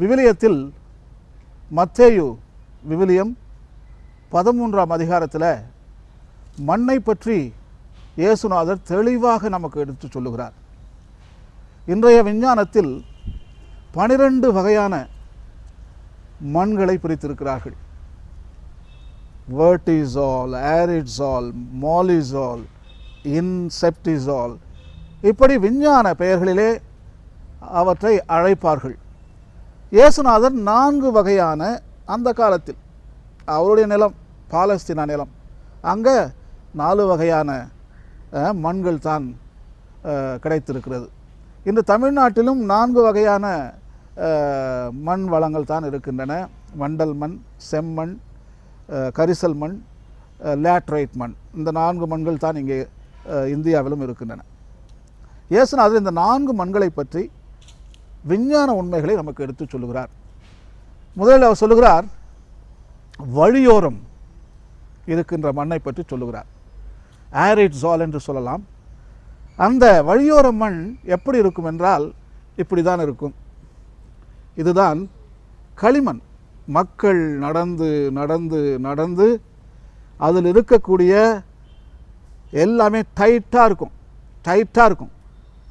விவிலியத்தில் மத்தேயு விவிலியம் பதிமூன்றாம் அதிகாரத்தில் மண்ணை பற்றி இயேசுநாதர் தெளிவாக நமக்கு எடுத்து சொல்லுகிறார். இன்றைய விஞ்ஞானத்தில் பனிரெண்டு வகையான மண்களை பிரித்திருக்கிறார்கள். வேர்டிசால் ஏரிட்சால் மாலிசால் இன்செப்டிசால் இப்படி விஞ்ஞான பெயர்களிலே அவற்றை அழைப்பார்கள். இயேசுநாதர் நான்கு வகையான அந்த காலத்தில் அவருடைய நிலம் பாலஸ்தீனா நிலம். அங்கே நாலு வகையான மண்கள் தான் கிடைத்திருக்கிறது. இன்று தமிழ்நாட்டிலும் நான்கு வகையான மண் வளங்கள் தான் இருக்கின்றன. வண்டல் மண் செம்மண் கரிசல் மண் லேட்ரைட் மண். இந்த நான்கு மண்கள் தான் இங்கே இந்தியாவிலும் இருக்கின்றன. இயேசுநாதர் இந்த நான்கு மண்களை பற்றி விஞ்ஞான உண்மைகளை நமக்கு எடுத்துச் சொல்லுகிறார். முதலில் அவர் சொல்லுகிறார் வழியோரம் இருக்கின்ற மண்ணை பற்றி சொல்லுகிறார். ஆரிட் ஜால் என்று சொல்லலாம். அந்த வழியோர மண் எப்படி இருக்கும் என்றால் இப்படி தான் இருக்கும். இதுதான் களிமண். மக்கள் நடந்து நடந்து நடந்து அதில் இருக்கக்கூடிய எல்லாமே டைட்டாக இருக்கும். டைட்டாக இருக்கும்.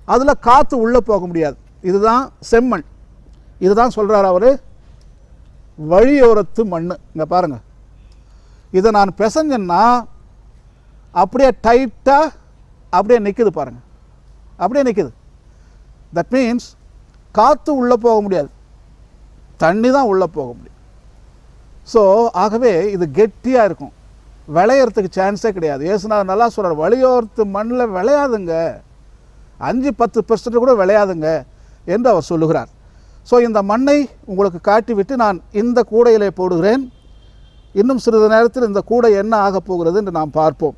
அதில் காற்று உள்ளே போக முடியாது. இதுதான் செம்மண். இதுதான் சொல்கிறார் அவர் வழியோரத்து மண் இங்கே பாருங்கள் இதை நான் பிசைஞ்சேன்னா அப்படியே டைட்டாக அப்படியே நிற்குது பாருங்கள் அப்படியே நிற்குது தட் மீன்ஸ் காற்று உள்ளே போக முடியாது. தண்ணி தான் உள்ளே போக முடியும். ஸோ ஆகவே இது கெட்டியாக இருக்கும். விளையறதுக்கு சான்ஸே கிடையாது. ஏசுநாதர் நல்லா சொல்கிறார் வழியோரத்து மண்ணில் விளையாதுங்க. அஞ்சு பத்து பெர்சன்ட் கூட விளையாதுங்க. என்று அவர் சொல்லுகிறார். ஸோ இந்த மண்ணை உங்களுக்கு காட்டிவிட்டு நான் இந்த கூடையிலே போடுகிறேன். இன்னும் சிறிது நேரத்தில் இந்த கூடை என்ன ஆகப் போகிறது என்று நாம் பார்ப்போம்.